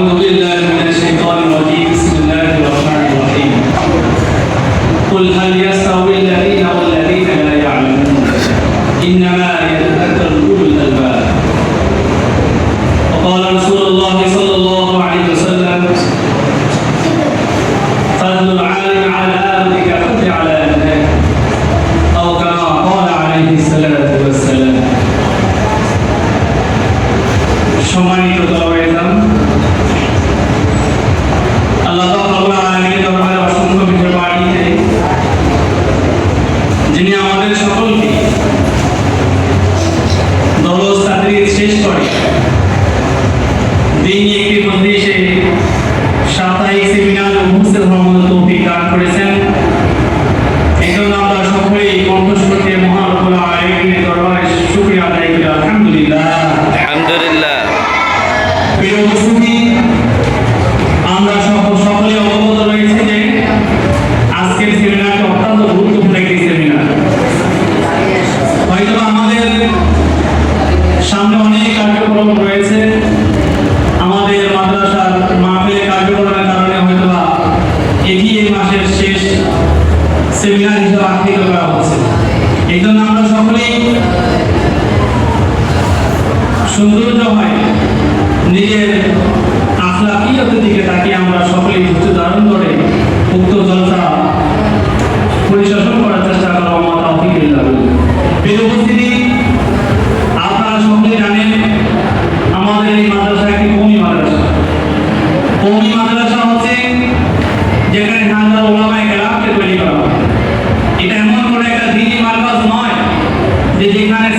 Aleluia. সৌন্দর্য হয়। নিজের আখলাকিয়তের দিকে তাকিয়ে আমরা সকলেই ধৈর্য ধারণ করে উক্ত জলসা পরিশাসন করার চেষ্টা করা আমার তহফিকুল্লাহ এই আমাদের এই মাদ্রাসা একটি কমি যেখানে ঢাকার এটা এমন একটা দিনই মাদ্রাস নয় যেখানে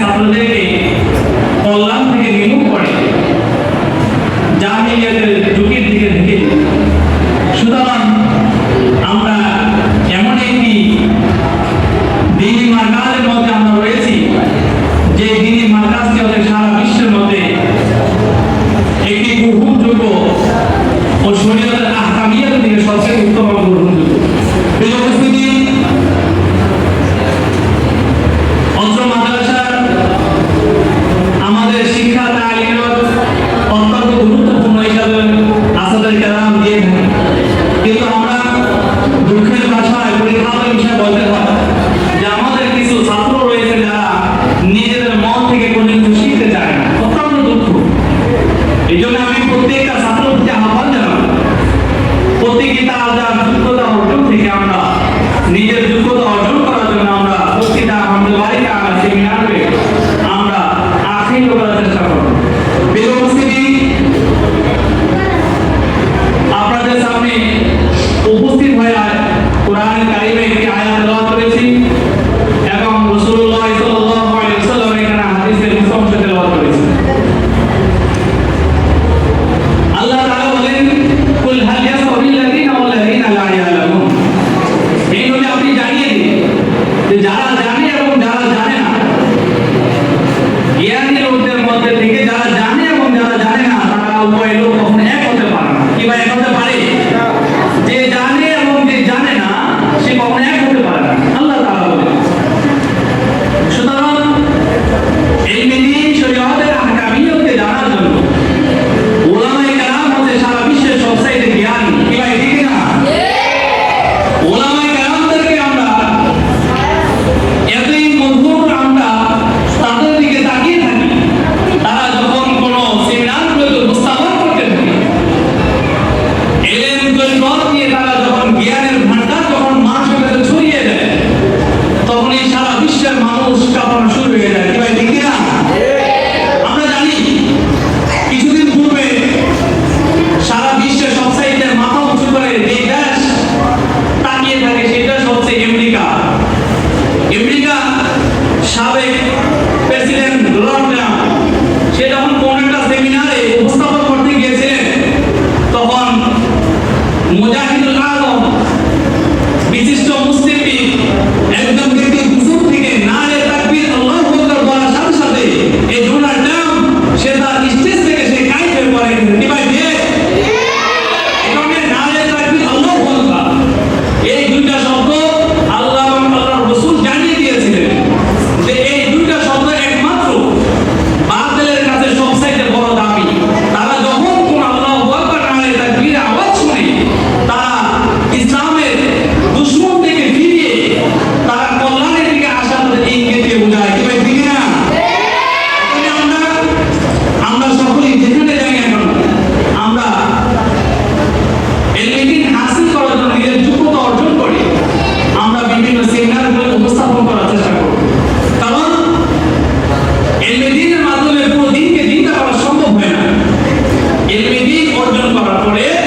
এই অর্জন করার পরে